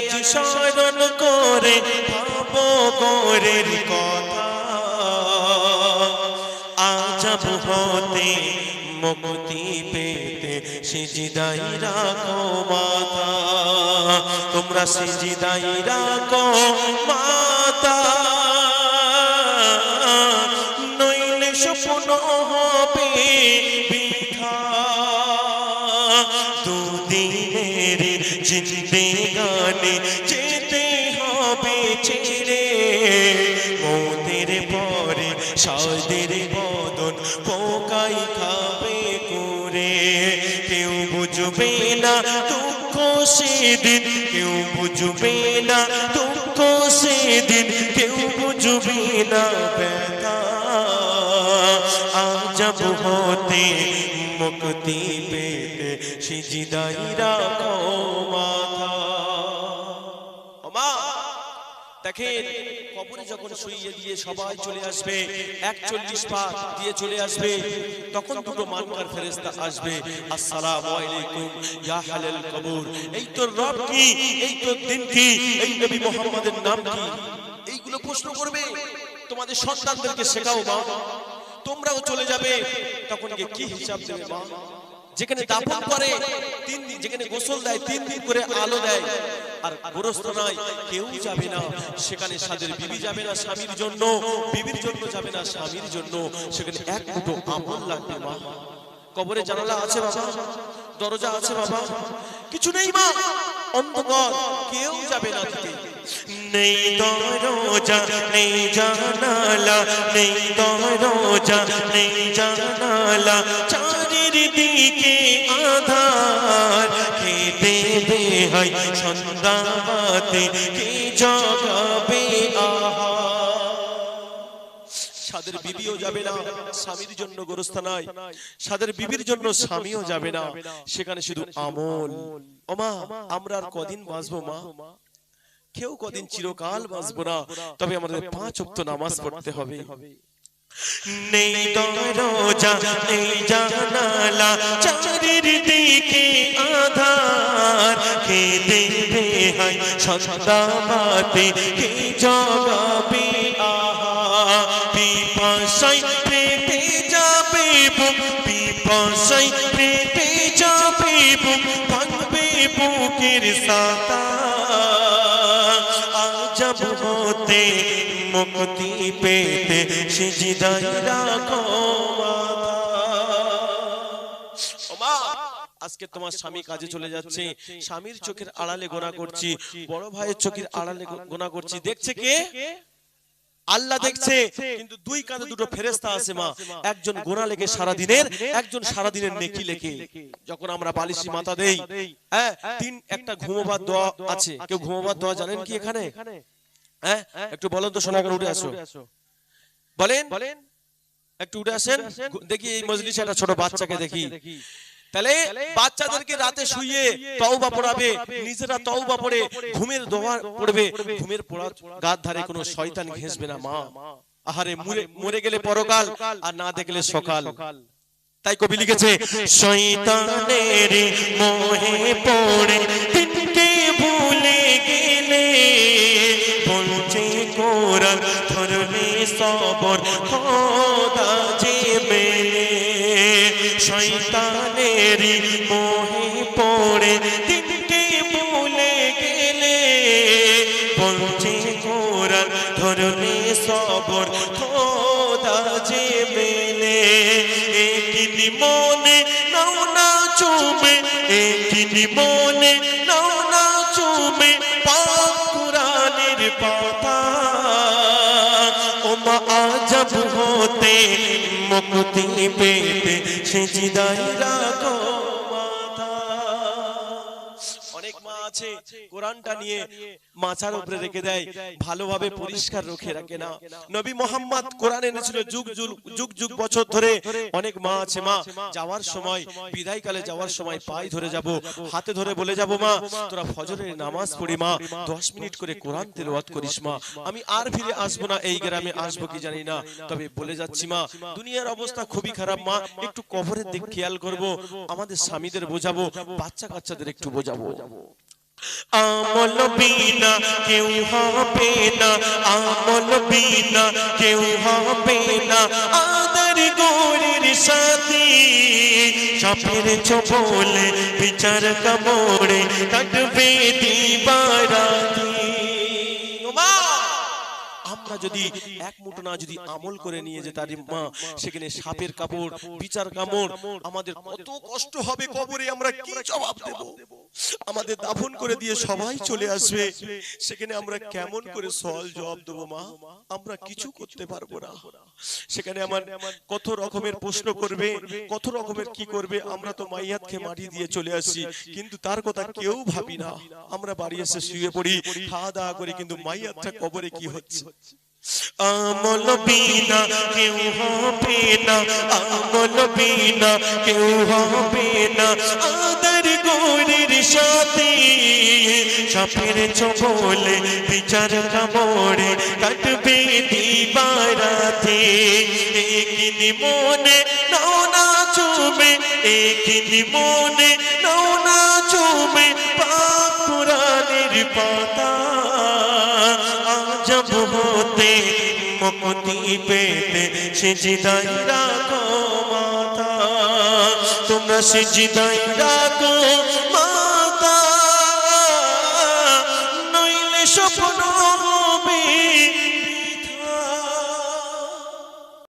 আজ স্মরণ করে ভাবো কথা। আজব হতে মুক্তি পেতে সিজিদাই রাখো মাতা তোমরা সিজিদাই রাখো গানে যেতে হবে ছেড়ে। মোদের পরে সাদের বদন পোকাই খাবে করে কেউ বুঝবে না দুঃখ সেদিন, কেউ বুঝবে না দুঃখ সেদিন, কেউ বুঝবে না ব্যথা। আজব হতে মুক্তি পেতে সিজিদাই রাখো মাথা। দেখেন, কবরে যখন শুইয়ে দিয়ে সবাই চলে আসবে, একচল্লিশ পা দিয়ে চলে আসবে, তখন দুটো মানকার ফেরেস্তা আসবে, আসসালামু আলাইকুম, ইয়া হালাল কবর, এই তো রব কি? এই তো দিন কি? এই নবী মোহাম্মদের নাম কি? এইগুলো প্রশ্ন করবে, তোমাদের সন্তানদেরকে শেখাও মা, তোমরাও চলে যাবে। তখন কি হিসাব দেবে মা? যেখানে দাফন করে, তিন দিন, যেখানে গোসল দেয়, তিন দিন করে আলো দেয় আর গোরস্ত নাই, কেউ যাবে না। সেখানে সাদের বিবি যাবে না স্বামীর জন্য, বিবির জন্য যাবে না স্বামীর জন্য। সেখানে এক দুটো আমল লাগবে মা। কবরে জানালা আছে বাবা, দরজা আছে বাবা। কিছু নেই মা, অন্ধকার, কেউ যাবে না দিকে। নেই দরজা, নেই জানালা, নেই দরজা, নেই জানালা। চারিদিকে আধার। হয় সন্ধ্যাতে, কে জগাবে সাদের বিবিও যাবে না, স্বামীর জন্য সাদের বিবির জন্য স্বামীও যাবে না, সেখানে শুধু আমল। ওমা, আমরা আর কদিন বাঁচবো মা? কেউ কদিন চিরকাল বাঁচবো না, তবে আমাদের পাঁচ অক্ত নামাজ পড়তে হবে। নেই দরজা, নেই জানালা, চারিদিকে আধার। কে দেবে হয় সন্তাবাতে কে জগাবে আহা পিপাসাই পেটে যাবে বুক পিপাসাই পেটে যাবে বুক, ভাঙবে বুকের সাতা হতে মুক্তি পেতে আজকে তোমার স্বামী কাজে চলে যাচ্ছে। স্বামীর চোখের আড়ালে গোনা করছি, বড় ভাইয়ের চোখের আড়ালে গোনা করছি। দেখছে কে? আল্লাহ দেখছে, কিন্তু দুই কাঁধে দুটো ফেরেস্তা আছে মা। একজন গোনা লেগে সারা দিনের একজন সারা দিনের নেকি লেখে। যখন আমরা বালিশি মাথা দেই হ্যাঁ তিন একটা ঘুমোবার দোয়া আছে। কেউ ঘুমোবার দোয়া জানেন কি এখানে? হ্যাঁ? একটু বলেন তো সোনাগার উঠে আসো। বলেন? বলেন। একটু উঠে আসেন। দেখি এই মজলিসে একটা ছোট বাচ্চাকে দেখি। তাহলে বাচ্চাদেরকে রাতে শুইয়ে তওবা পড়াবে। নিজেরা তওবা পড়ে। ঘুমের দোয়া পড়বে। ঘুমের পড়া ধারে কোনো শয়তান ঘেঁষবে না মা। আহারে মরে মরে গেলে পরকাল আর না দেখলে সকাল। তাই কবি লিখেছে শয়তানের মোহে পড়ে ধরলে সবর খোদা যে মেলে শয়তানের মোহে পড়ে, দিনকে ভুলে গেলে বলছে কোরআন, ধরলে সবর, খোদা যে মেলে। একিনি মনে নাও না চুমে একিনি মনে নাও না চুমে পাক কুরআনের পাতা ওমা আজব হতে মুক্তি পেতে সেজিদাই রাখো মাথা আছে কোরআনটা নিয়ে মাথার উপরে রেখে দেয় ভালোভাবে পরিষ্কার রেখে রাখে না। নবী মোহাম্মদ কোরআন এনেছিল যুগ যুগ যুগ যুগ বছর ধরে। অনেক মা আছে মা যাওয়ার সময় বিদায় কালে যাওয়ার সময় পাই ধরে যাব হাতে ধরে বলে যাব মা তোরা ফজরের নামাজ পড়ি মা। দশ মিনিট করে কোরআন তেলাওয়াত করিস মা। আমি আর ফিরে আসব না এই গ্রামে আসব কি জানি না। তবে বলে যাচ্ছি মা দুনিয়ার অবস্থা খুবই খারাপ মা। একটু কবরের দিক খেয়াল করব আমাদের স্বামীদের বোঝাবো বাচ্চা কাচ্চাদের একটু বোঝাবো আমল বিনা কেউ হবে না, আমল বিনা কেউ হবে না। আদর গৌরীর সাথী, সাপের চপলে বিচার কামড়ে কাটবে দিবারাতি যদি এক মুঠো না যদি আমল করে নিয়ে যে তার মা, সেখানে সাপের কাপড়, বিচার কামড়, আমাদের কত কষ্ট হবে কবরে আমরা কি জবাব দেব? আমাদের দাফন করে দিয়ে সবাই চলে আসবে। সেখানে আমরা কেমন করে সওয়াল জবাব দেবো মা? আমরা কিছু করতে পারব না। সেখানে আমার কত রকমের প্রশ্ন করবে, কত রকমের কি করবে, আমরা তো মাইয়াতকে মাটি দিয়ে চলে আসি কিন্তু তার কথা কেউ ভাবি না। আমরা বাড়ি এসে শুয়ে পড়ি। খাওয়া দাওয়া করি, কিন্তু মাইয়াতটা কবরে কি হচ্ছে? আমল বিনা কেউ হবে না, আমল বিনা কেউ হবে না। আদর গৌরীর সাথে সাপের চবলে বিচার কামড়ে কাটবে দিবারাতে। একিনি মনে নাও না চুমে একিনি মনে নাও না চুমে পাক পুরাণের পাতা। হতে মুক্তি পেতে সিজিদাই রাখো মাথা। তোমরা সিজিদাই রাখো